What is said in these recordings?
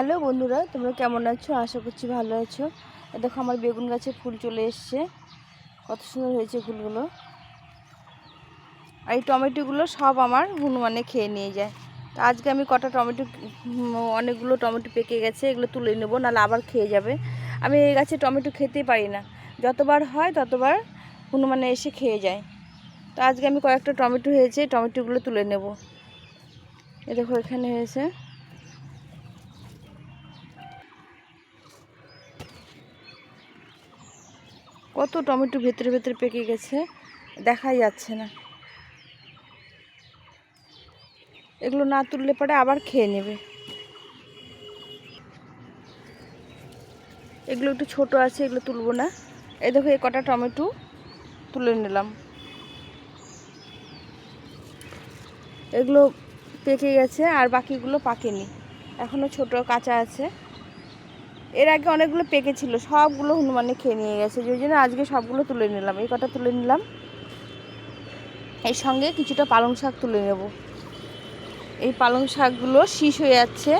Hello বন্ধুরা, তোমরা কেমন আছো? আশা করছি ভালো আছো। দেখো আমার বেগুন গাছে ফুল চলে এসছে। কত সুন্দর হয়েছে ফুলগুলো। আর এই টমেটোগুলো সব আমার হনুমানে খেয়ে নিয়ে যায়। তো আজকে আমি কটা টমেটো অনেকগুলো টমেটো পেকে গেছে, এগুলো তুলে নেব, নাহলে আবার খেয়ে যাবে। আমি এই গাছে টমেটো খেতেই পারি না। যতবার হয় ততবার হনুমানে এসে খেয়ে যায়। তো আজকে আমি কয়েকটা টমেটো হয়েছে, টমেটোগুলো তুলে নেব। এ দেখো এখানে হয়েছে। কত টমেটো ভেতরে ভেতরে পেকে গেছে, দেখাই যাচ্ছে না। এগুলো না তুললে পরে আবার খেয়ে নেবে। এগুলো একটু ছোট আছে, এগুলো তুলবো না। এই দেখো, এই কটা টমেটো তুলে নিলাম। এগুলো পেকে গেছে আর বাকিগুলো পাকেনি। এখনও ছোট কাঁচা আছে। এর আগে অনেকগুলো পেকেছিল সবগুলো হনুমানে খেয়ে নিয়ে গেছে ওই জন্য আজকে সবগুলো তুলে নিলাম। এই কটা তুলে নিলাম। এর সঙ্গে কিছুটা পালং শাক তুলে নেব। এই পালং শাকগুলো শীষ হয়ে যাচ্ছে,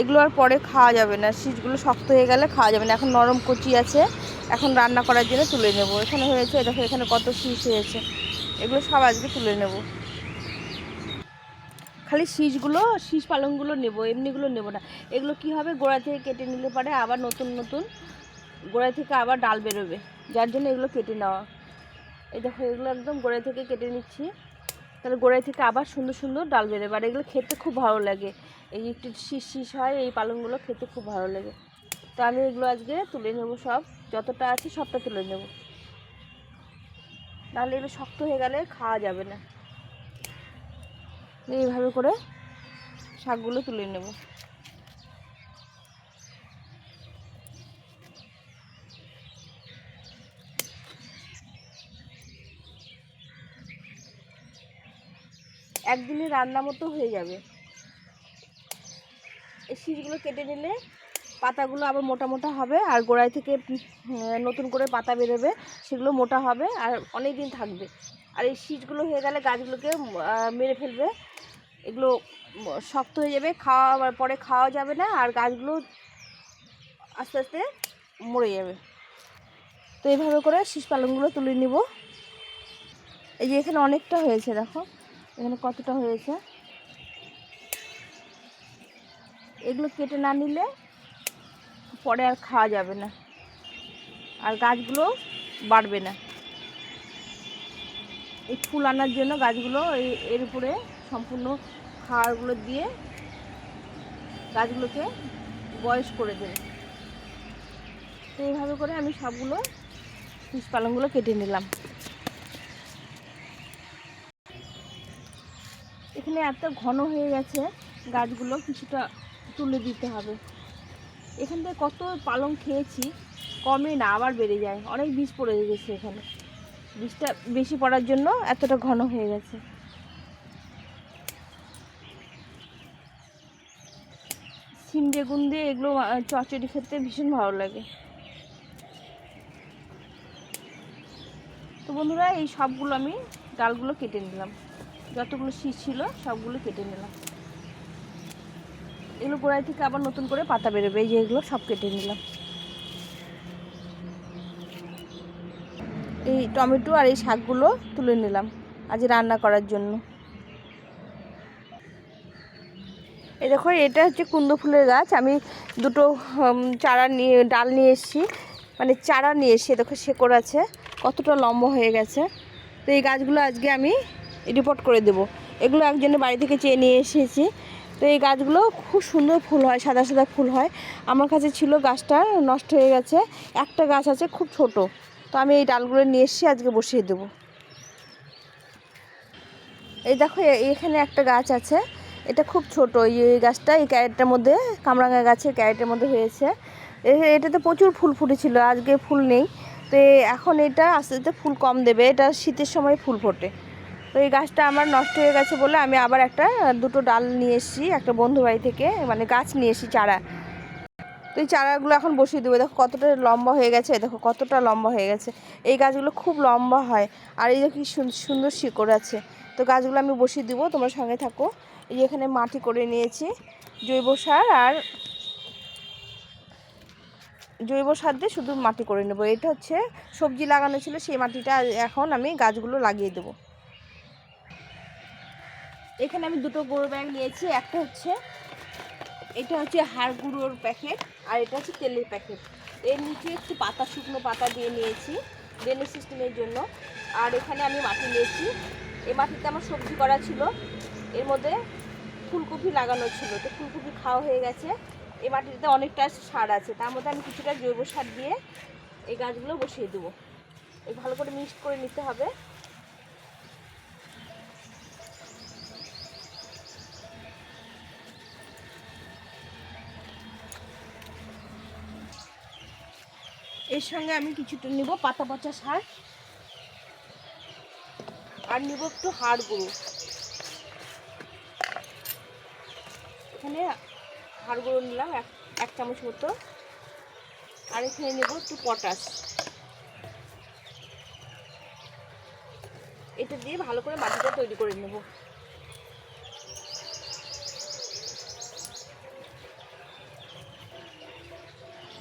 এগুলো আর পরে খাওয়া যাবে না। শীষগুলো শক্ত হয়ে গেলে খাওয়া যাবে না। এখন নরম কচি আছে, এখন রান্না করার জন্য তুলে নেব। এখানে হয়েছে, দেখো এখানে কত শীষ হয়েছে। এগুলো সব আজকে তুলে নেব। খালি শীষগুলো, শীষ পালংগুলো নেব, এমনিগুলো নেব না। এগুলো কি হবে? গোড়া থেকে কেটে নিলে পারে আবার নতুন নতুন গোড়া থেকে আবার ডাল বেরোবে। যার জন্য এগুলো কেটে নেওয়া। এই দেখো, এগুলো একদম গোড়া থেকে কেটে নিচ্ছি। তাহলে গোড়ায় থেকে আবার সুন্দর সুন্দর ডাল বেরোবে। আর এগুলো খেতে খুব ভালো লাগে। এই একটু শীষ শীষ হয়, এই পালংগুলো খেতে খুব ভালো লাগে। তো আমি এগুলো আজকে তুলে নেব সব। যতটা আছে সবটা তুলে নেব। নাহলে এগুলো শক্ত হয়ে গেলে খাওয়া যাবে না। এইভাবে করে শাকগুলো তুলে নেব। একদিনে রান্না মতো হয়ে যাবে। এই শীষগুলো কেটে নিলে পাতাগুলো আবার মোটা মোটা হবে আর গোড়ায় থেকে নতুন করে পাতা বেরোবে, সেগুলো মোটা হবে আর অনেক দিন থাকবে। আর এই শীষগুলো হয়ে গেলে গাছগুলোকে মেরে ফেলবে। এগুলো শক্ত হয়ে যাবে খাওয়া পরে খাওয়া যাবে না, আর গাছগুলো আস্তে আস্তে মরে যাবে। তো এইভাবে করে শীষ পালংগুলো তুলে নিব। এই যে এখানে অনেকটা হয়েছে, দেখো। এখানে কতটা হয়েছে? এগুলো কেটে না নিলে পরে আর খাওয়া যাবে না, আর গাছগুলো বাড়বে না। এই ফুল আনার জন্য গাছগুলো এর উপরে সম্পূর্ণ খাওয়ারগুলো দিয়ে গাছগুলোকে বয়স করে দেবে। তো এইভাবে করে আমি সবগুলো পিস পালংগুলো কেটে নিলাম। এখানে এত ঘন হয়ে গেছে গাছগুলো, কিছুটা তুলে দিতে হবে। এখান থেকে কত পালং খেয়েছি, কমে না, আবার বেড়ে যায়। অনেক বীজ পড়ে গেছে এখানে। বীজটা বেশি পড়ার জন্য এতটা ঘন হয়ে গেছে। সিম বেগুন দিয়ে এগুলো আহ, চচ্চড়ি খেতে ভীষণ ভালো লাগে। তো বন্ধুরা এই সবগুলো আমি ডালগুলো কেটে নিলাম। যতগুলো শীষ ছিল সবগুলো কেটে নিলাম। এগুলো গোড়ায় থেকে আবার নতুন করে পাতা বেরোবে এই যে এগুলো সব কেটে নিলাম। এই টমেটো আর এই শাকগুলো তুলে নিলাম আজ রান্না করার জন্য। এই দেখো, এটা হচ্ছে কুন্দ ফুলের গাছ। আমি দুটো চারা নিয়ে, ডাল নিয়ে এসেছি। মানে চারা নিয়ে এসে দেখো শেকড় আছে। কতটা লম্বা হয়ে গেছে। তো এই গাছগুলো আজকে আমি রিপোর্ট করে দেব। এগুলো একজনের বাড়ি থেকে চেয়ে নিয়ে এসেছি। তো এই গাছগুলো খুব সুন্দর ফুল হয়, সাদা সাদা ফুল হয়। আমার কাছে ছিল গাছটা, নষ্ট হয়ে গেছে। একটা গাছ আছে খুব ছোট। তো আমি এই ডালগুলো নিয়ে এসে আজকে বসিয়ে দেবো। এই দেখো এখানে একটা গাছ আছে। এটা খুব ছোট, এই গাছটা, এই ক্যারেটটার মধ্যে কামরাঙা গাছের ক্যারেটের মধ্যে হয়েছে। এটাতে প্রচুর ফুল ফুটেছিল, আজকে ফুল নেই। তো এখন এটা আস্তে আস্তে ফুল কম দেবে, এটা শীতের সময় ফুল ফোটে। তো এই গাছটা আমার নষ্ট হয়ে গেছে বলে আমি আবার একটা, দুটো ডাল নিয়ে এসেছি, একটা বন্ধু বাড়ি থেকে মানে গাছ নিয়ে এসেছি, চারা। তো এই চারাগুলো এখন বসিয়ে দেবো, দেখো কতটা লম্বা হয়ে গেছে, দেখো কতটা লম্বা হয়ে গেছে। এই গাছগুলো খুব লম্বা হয়, আর এই দেখো কি সুন্দর শিকড় আছে। তো গাছগুলো আমি বসিয়ে দিব, তোমার সঙ্গে থাকো। এখানে মাটি করে নিয়েছি, জৈব সার আর জৈব সার দিয়ে শুধু মাটি করে নেব। এটা হচ্ছে সবজি লাগানো ছিল, সেই মাটিটা এখন আমি গাছগুলো লাগিয়ে দেবো। এখানে আমি দুটো গুঁড়ো ব্যাগ নিয়েছি, একটা হচ্ছে, এটা হচ্ছে হাড় গুঁড়োর প্যাকেট আর এটা হচ্ছে তেলের প্যাকেট। এর নিচে একটু পাতা, শুকনো পাতা দিয়ে নিয়েছি ড্রেনেজ সিস্টেমের জন্য। আর এখানে আমি মাটি নিয়েছি। এই মাটিতে আমার সবজি করা ছিল। এর মধ্যে ফুলকপি লাগানো ছিল। তো ফুলকপি খাওয়া হয়ে গেছে। এই মাটিতে অনেকটা সার আছে। তার মধ্যে আমি কিছুটা জৈব সার দিয়ে এই গাছগুলো বসিয়ে দেবো। এই ভালো করে মিক্সড করে নিতে হবে। এর সঙ্গে আমি কিছুটা নিব পাতা পচা সার। আর নিব একটু হাড় গুঁড়ো। এখানে হাড় গুঁড়ো নিলাম, এক এক চামচ মতো। আর এখানে নেব একটু পটাশ। এটা দিয়ে ভালো করে মাটিটা তৈরি করে নেব।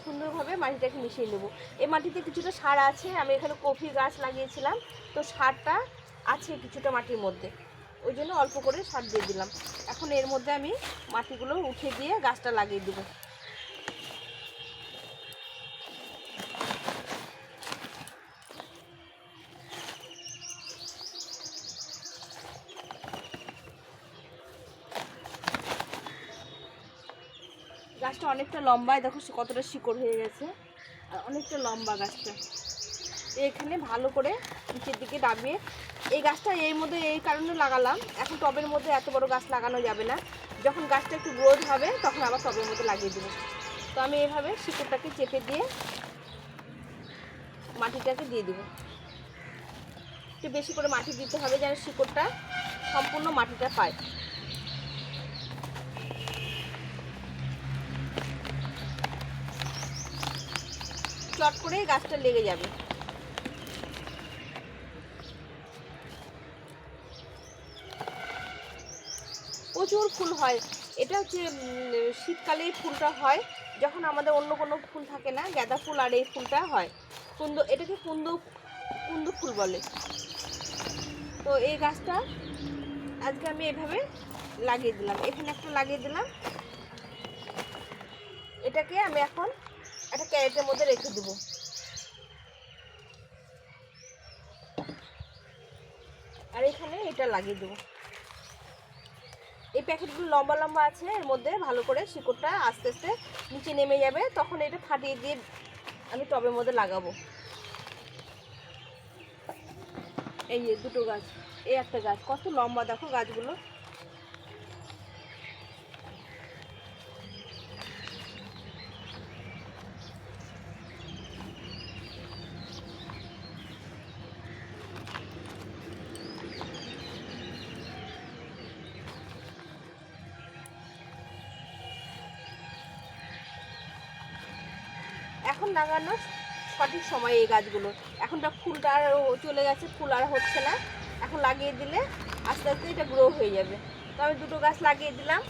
সুন্দরভাবে মাটিটাকে মিশিয়ে নেব। এই মাটিতে কিছুটা সার আছে, আমি এখানে কফি গাছ লাগিয়েছিলাম। তো সারটা আছে কিছুটা মাটির মধ্যে। ওই জন্য অল্প করে সার দিয়ে দিলাম। এখন এর মধ্যে আমি মাটিগুলো উঠে দিয়ে গাছটা লাগিয়ে দেবো। গাছটা অনেকটা লম্বায়, দেখো কতটা শিকড় হয়ে গেছে। আর অনেকটা লম্বা গাছটা। এখানে ভালো করে নিচের দিকে ডাবিয়ে এই গাছটা এর মধ্যে এই কারণে লাগালাম। এখন টবের মধ্যে এত বড় গাছ লাগানো যাবে না। যখন গাছটা একটু গ্রোথ হবে, তখন আবার টবের মধ্যে লাগিয়ে দেবো। তো আমি এভাবে শিকড়টাকে চেপে দিয়ে মাটিটাকে দিয়ে দেবো। একটু বেশি করে মাটি দিতে হবে যেন শিকড়টা সম্পূর্ণ মাটিটা পায়। চট করে গাছটা লেগে যাবে। প্রচুর ফুল হয়। এটা হচ্ছে শীতকালে ফুলটা হয়। যখন আমাদের অন্য কোনো ফুল থাকে না, গাঁদা ফুল আর এই ফুলটা হয়। কুন্দ, এটাকে কুন্দ কুন্দ ফুল বলে। তো এই গাছটা আজকে আমি এভাবে লাগিয়ে দিলাম। এখানে একটা লাগিয়ে দিলাম। এটাকে আমি এখন একটা ক্যারেটের মধ্যে রেখে দেবো। আর এখানে এটা লাগিয়ে দেবো। এই প্যাকেটগুলো লম্বা লম্বা আছে, এর মধ্যে ভালো করে শিকড়টা আস্তে আস্তে নিচে নেমে যাবে। তখন এটা ফাটিয়ে দিয়ে আমি টবের মধ্যে লাগাবো। এই দুটো গাছ, এই একটা গাছ, কত লম্বা দেখো গাছগুলো। এখন লাগানোর সঠিক সময় এই গাছগুলো। এখনটা ফুলটা আর চলে গেছে, ফুল আর হচ্ছে না। এখন লাগিয়ে দিলে আস্তে আস্তে এটা গ্রো হয়ে যাবে। তো আমি দুটো গাছ লাগিয়ে দিলাম।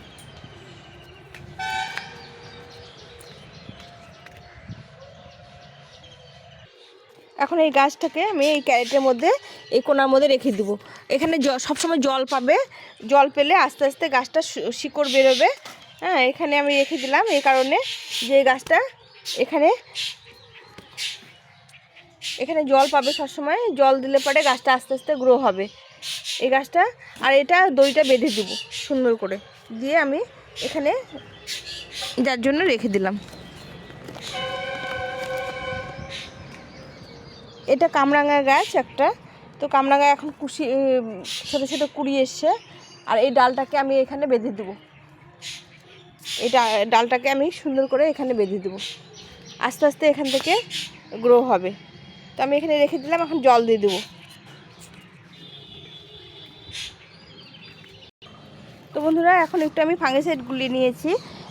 এখন এই গাছটাকে আমি এই ক্যারেটের মধ্যে, এই কোনার মধ্যে রেখে দিব। এখানে সবসময় জল পাবে। জল পেলে আস্তে আস্তে গাছটা শিকড় বেরোবে। হ্যাঁ এখানে আমি রেখে দিলাম। এই কারণে যে গাছটা এখানে এখানে জল পাবে সবসময়। জল দিলে পরে গাছটা আস্তে আস্তে গ্রো হবে। এই গাছটা, আর এটা দইটা বেঁধে দিব সুন্দর করে। দিয়ে আমি এখানে যার জন্য রেখে দিলাম। এটা কামরাঙা গাছ একটা। তো কামরাঙা এখন কুশি ছোটো ছোটো কুড়ি এসছে। আর এই ডালটাকে আমি এখানে বেঁধে দেবো। এটা, ডালটাকে আমি সুন্দর করে এখানে বেঁধে দেবো। আস্তে আস্তে এখান থেকে গ্রো হবে। তো আমি এখানে রেখে দিলাম, এখন জল দিয়ে দেবো। তো বন্ধুরা, এখন একটু আমি ফাঙ্গিসাইড গুলিয়ে নিয়েছি।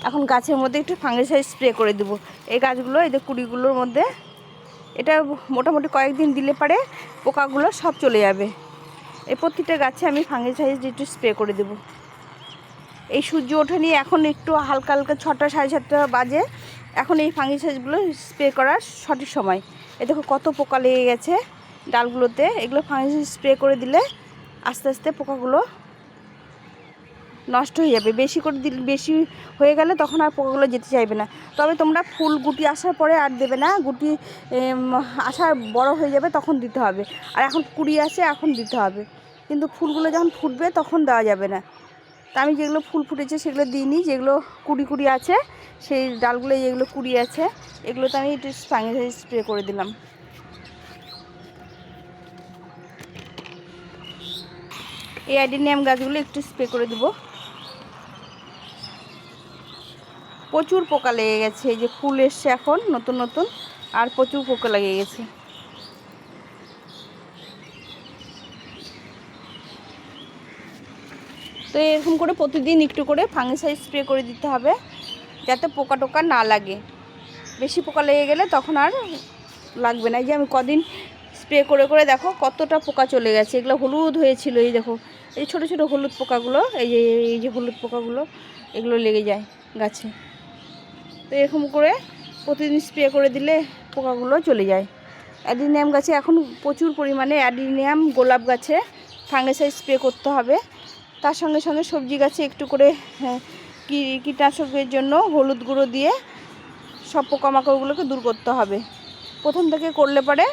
এখন গাছের মধ্যে একটু ফাঙ্গিসাইড স্প্রে করে দেবো। এই গাছগুলো, এই যে কুড়িগুলোর মধ্যে, এটা মোটামুটি কয়েকদিন দিলে পারে পোকাগুলো সব চলে যাবে। এই প্রতিটা গাছে আমি ফাঙ্গিসাইড একটু স্প্রে করে দেবো। এই সূর্য ওঠেনি এখন একটু হালকা হালকা ছটা, সাড়ে সাতটা বাজে। এখন এই ফাঙ্গিসাইডগুলো স্প্রে করার সঠিক সময়। এ দেখো কত পোকা লেগে গেছে ডালগুলোতে। এগুলো ফাঙ্গিসাইড স্প্রে করে দিলে আস্তে আস্তে পোকাগুলো নষ্ট হয়ে যাবে। বেশি করে দিলে, বেশি হয়ে গেলে তখন আর পোকাগুলো যেতে চাইবে না। তবে তোমরা ফুল গুটি আসার পরে আর দেবে না। গুটি আসার বড় হয়ে যাবে তখন দিতে হবে। আর এখন কুড়ি আসে এখন দিতে হবে। কিন্তু ফুলগুলো যখন ফুটবে তখন দেওয়া যাবে না। তা আমি যেগুলো ফুল ফুটেছে সেগুলো দিইনি, যেগুলো কুড়ি কুড়ি আছে, সেই ডালগুলো যেগুলো কুড়ি আছে, এগুলোতে আমি একটু ফাঙ্গিসাইড স্প্রে করে দিলাম। এই অ্যাডিনিয়াম গাছগুলো একটু স্প্রে করে দেবো। প্রচুর পোকা লেগে গেছে, এই যে ফুল এসছে এখন, নতুন নতুন, আর প্রচুর পোকা লেগে গেছে। তো এরকম করে প্রতিদিন একটু করে ফাঙ্গিসাইড স্প্রে করে দিতে হবে, যাতে পোকা টোকা না লাগে। বেশি পোকা লেগে গেলে তখন আর লাগবে না। এই যে আমি কদিন স্প্রে করে করে দেখো কতটা পোকা চলে গেছে। এগুলো হলুদ হয়েছিল, এই দেখো, এই ছোটো ছোটো হলুদ পোকাগুলো, এই যে এই যে হলুদ পোকাগুলো, এগুলো লেগে যায় গাছে। তো এরকম করে প্রতিদিন স্প্রে করে দিলে পোকাগুলো চলে যায়। অ্যাডিনিয়াম গাছে এখন প্রচুর পরিমাণে অ্যাডিনিয়াম গোলাপ গাছে ফাঙ্গিসাইড স্প্রে করতে হবে। তার সঙ্গে সঙ্গে সবজি গাছে একটু করে হ্যাঁ, কীটনাশকের জন্য হলুদ গুঁড়ো দিয়ে সব পোকামাকড়গুলোকে দূর করতে হবে। প্রথম থেকে করলে পরে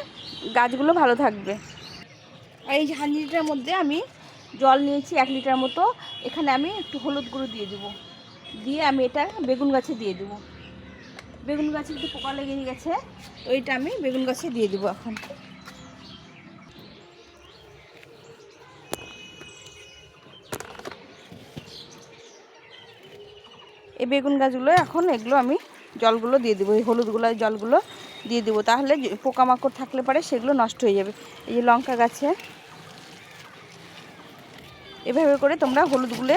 গাছগুলো ভালো থাকবে। আর এই ঝাঁঝরিটার মধ্যে আমি জল নিয়েছি এক লিটার মতো। এখানে আমি একটু হলুদ গুঁড়ো দিয়ে দেবো। দিয়ে আমি এটা বেগুন গাছে দিয়ে দেবো। বেগুন গাছে একটু পোকা লেগে গেছে এটা আমি বেগুন গাছে দিয়ে দেবো এখন। এই বেগুন গাছগুলো এখন এগুলো আমি জলগুলো দিয়ে দেবো, এই হলুদগুলো জলগুলো দিয়ে দেবো। তাহলে পোকামাকড় থাকলে পরে সেগুলো নষ্ট হয়ে যাবে। এই যে লঙ্কা গাছে, এভাবে করে তোমরা হলুদগুলো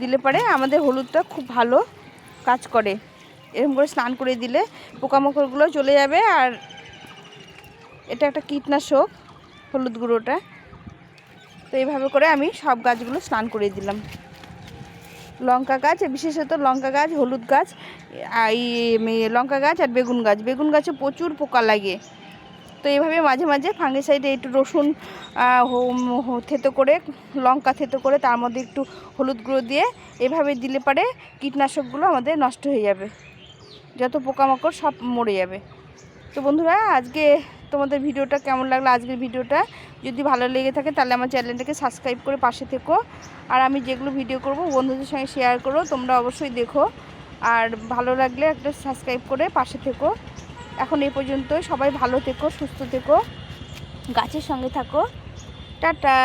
দিলে পরে আমাদের হলুদটা খুব ভালো কাজ করে। এরকম করে স্নান করে দিলে পোকামাকড়গুলো চলে যাবে আর এটা একটা কীটনাশক হলুদ গুঁড়োটা। তো এইভাবে করে আমি সব গাছগুলো স্নান করে দিলাম। লঙ্কা গাছ, বিশেষত লঙ্কা গাছ, হলুদ গাছ এই লঙ্কা গাছ আর বেগুন গাছ। বেগুন গাছে প্রচুর পোকা লাগে। তো এইভাবে মাঝে মাঝে ফাঙ্গিসাইডে একটু রসুন থেতো করে, লঙ্কা থেতো করে তার মধ্যে একটু হলুদ গুঁড়ো দিয়ে এভাবে দিলে পারে কীটনাশকগুলো আমাদের নষ্ট হয়ে যাবে। যত পোকামাকড় সব মরে যাবে। তো বন্ধুরা, আজকে তোমাদের ভিডিওটা কেমন লাগল? আজকের ভিডিওটা যদি ভালো লেগে থাকে তাহলে আমার চ্যানেলটাকে সাবস্ক্রাইব করে পাশে থেকো। আর আমি যেগুলো ভিডিও করব বন্ধুদের সঙ্গে শেয়ার করো, তোমরা অবশ্যই দেখো। আর ভালো লাগলে একটা সাবস্ক্রাইব করে পাশে থেকো। এখন এই পর্যন্ত সবাই ভালো থেকো, সুস্থ থেকো। গাছের সঙ্গে থাকো। টাটা!